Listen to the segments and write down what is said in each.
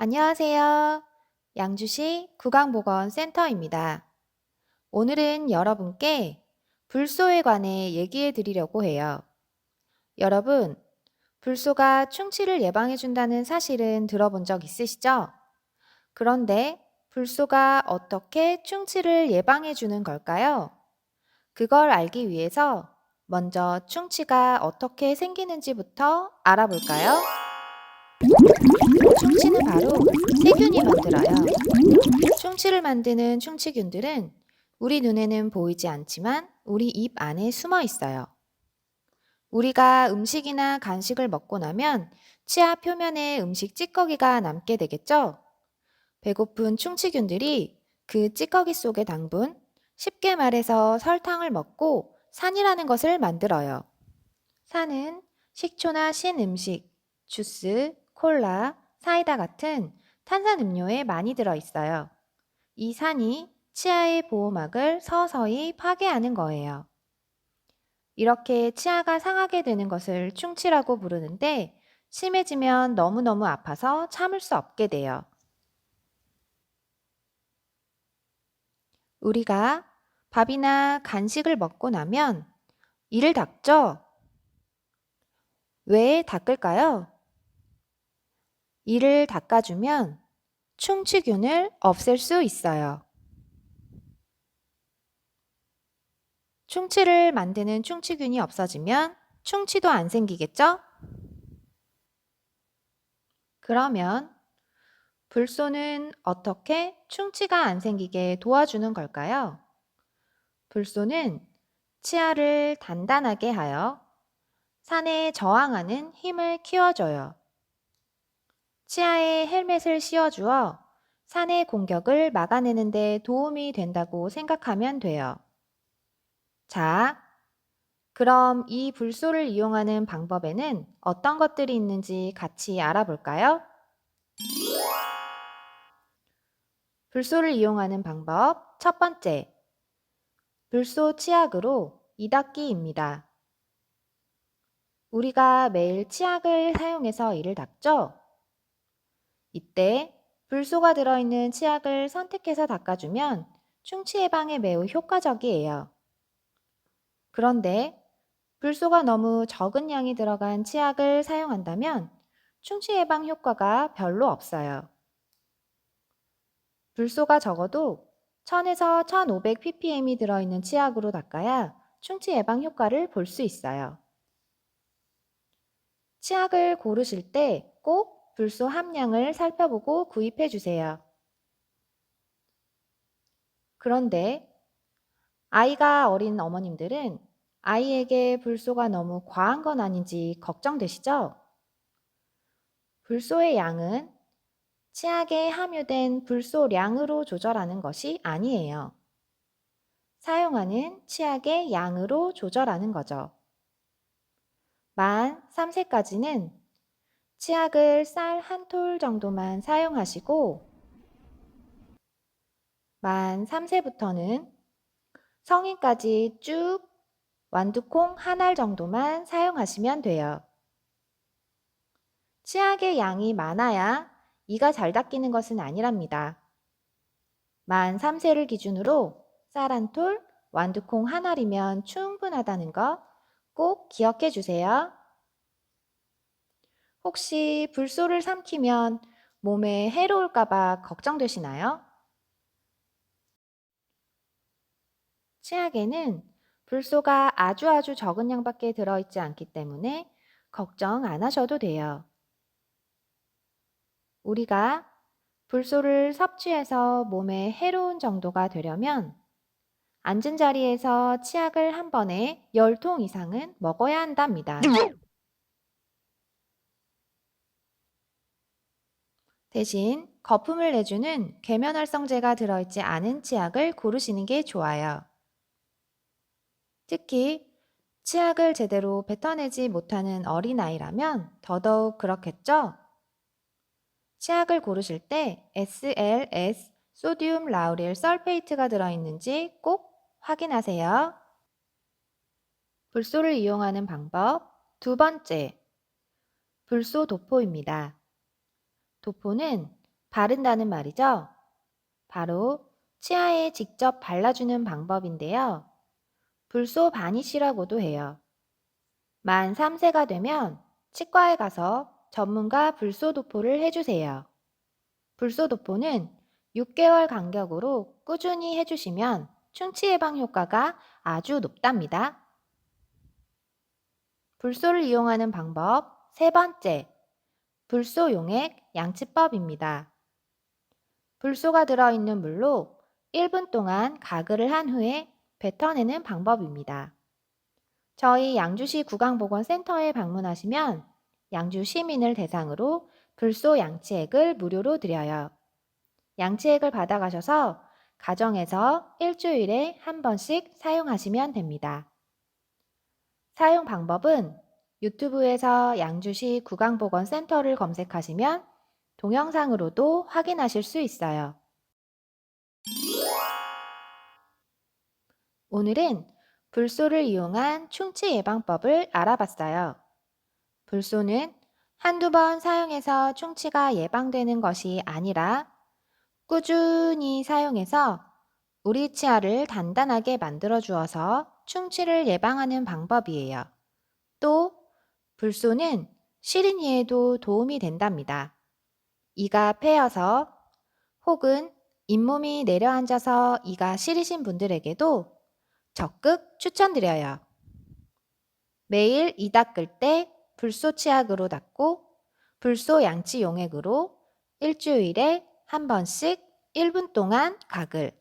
안녕하세요. 양주시 구강보건센터입니다. 오늘은 여러분께 불소에 관해 얘기해 드리려고 해요. 여러분, 불소가 충치를 예방해 준다는 사실은 들어본 적 있으시죠? 그런데 불소가 어떻게 충치를 예방해 주는 걸까요? 그걸 알기 위해서 먼저 충치가 어떻게 생기는지부터 알아볼까요? 충치는 바로 세균이 만들어요. 충치를 만드는 충치균들은 우리 눈에는 보이지 않지만 우리 입 안에 숨어 있어요. 우리가 음식이나 간식을 먹고 나면 치아 표면에 음식 찌꺼기가 남게 되겠죠? 배고픈 충치균들이 그 찌꺼기 속의 당분, 쉽게 말해서 설탕을 먹고 산이라는 것을 만들어요. 산은 식초나 신 음식, 주스, 콜라, 사이다 같은 탄산 음료에 많이 들어 있어요. 이 산이 치아의 보호막을 서서히 파괴하는 거예요. 이렇게 치아가 상하게 되는 것을 충치라고 부르는데 심해지면 너무너무 아파서 참을 수 없게 돼요. 우리가 밥이나 간식을 먹고 나면 이를 닦죠? 왜 닦을까요? 이를 닦아주면 충치균을 없앨 수 있어요. 충치를 만드는 충치균이 없어지면 충치도 안 생기겠죠? 그러면 불소는 어떻게 충치가 안 생기게 도와주는 걸까요? 불소는 치아를 단단하게 하여 산에 저항하는 힘을 키워줘요. 치아에 헬멧을 씌워주어 산의 공격을 막아내는 데 도움이 된다고 생각하면 돼요. 자, 그럼 이 불소를 이용하는 방법에는 어떤 것들이 있는지 같이 알아볼까요? 불소를 이용하는 방법 첫 번째, 불소 치약으로 이닦기입니다. 우리가 매일 치약을 사용해서 이를 닦죠? 이때 불소가 들어있는 치약을 선택해서 닦아주면 충치 예방에 매우 효과적이에요. 그런데 불소가 너무 적은 양이 들어간 치약을 사용한다면 충치 예방 효과가 별로 없어요. 불소가 적어도 1000에서 1500 ppm이 들어있는 치약으로 닦아야 충치 예방 효과를 볼 수 있어요. 치약을 고르실 때 꼭 불소 함량을 살펴보고 구입해 주세요. 그런데 아이가 어린 어머님들은 아이에게 불소가 너무 과한 건 아닌지 걱정되시죠? 불소의 양은 치약에 함유된 불소량으로 조절하는 것이 아니에요. 사용하는 치약의 양으로 조절하는 거죠. 만 3세까지는 치약을 쌀 한 톨 정도만 사용하시고 만 3세부터는 성인까지 쭉 완두콩 한 알 정도만 사용하시면 돼요. 치약의 양이 많아야 이가 잘 닦이는 것은 아니랍니다. 만 3세를 기준으로 쌀 한 톨, 완두콩 한 알이면 충분하다는 거 꼭 기억해 주세요. 혹시 불소를 삼키면 몸에 해로울까봐 걱정되시나요? 치약에는 불소가 아주 아주 적은 양밖에 들어있지 않기 때문에 걱정 안 하셔도 돼요. 우리가 불소를 섭취해서 몸에 해로운 정도가 되려면 앉은 자리에서 치약을 한 번에 10통 이상은 먹어야 한답니다. 대신 거품을 내주는 계면활성제가 들어있지 않은 치약을 고르시는 게 좋아요. 특히 치약을 제대로 뱉어내지 못하는 어린아이라면 더더욱 그렇겠죠? 치약을 고르실 때 SLS, 소디움 라우릴 설페이트가 들어있는지 꼭 확인하세요. 불소를 이용하는 방법 두 번째, 불소 도포입니다. 도포는 바른다는 말이죠. 바로 치아에 직접 발라주는 방법인데요. 불소 바니쉬라고도 해요. 만 3세가 되면 치과에 가서 전문가 불소 도포를 해주세요. 불소 도포는 6개월 간격으로 꾸준히 해주시면 충치 예방 효과가 아주 높답니다. 불소를 이용하는 방법 세 번째, 불소 용액 양치법입니다. 불소가 들어있는 물로 1분 동안 가글을 한 후에 뱉어내는 방법입니다. 저희 양주시 구강보건센터에 방문하시면 양주 시민을 대상으로 불소 양치액을 무료로 드려요. 양치액을 받아가셔서 가정에서 일주일에 한 번씩 사용하시면 됩니다. 사용 방법은 유튜브에서 양주시 구강보건센터를 검색하시면 동영상으로도 확인하실 수 있어요. 오늘은 불소를 이용한 충치 예방법을 알아봤어요. 불소는 한두 번 사용해서 충치가 예방되는 것이 아니라 꾸준히 사용해서 우리 치아를 단단하게 만들어 주어서 충치를 예방하는 방법이에요. 또 불소는 시린 이에도 도움이 된답니다. 이가 패여서 혹은 잇몸이 내려앉아서 이가 시리신 분들에게도 적극 추천드려요. 매일 이 닦을 때 불소 치약으로 닦고 불소 양치 용액으로 일주일에 한 번씩 1분 동안 가글.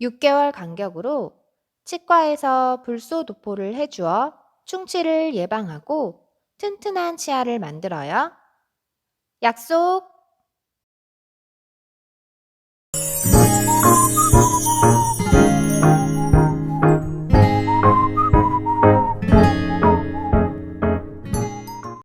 6개월 간격으로 치과에서 불소 도포를 해주어 충치를 예방하고 튼튼한 치아를 만들어요. 약속!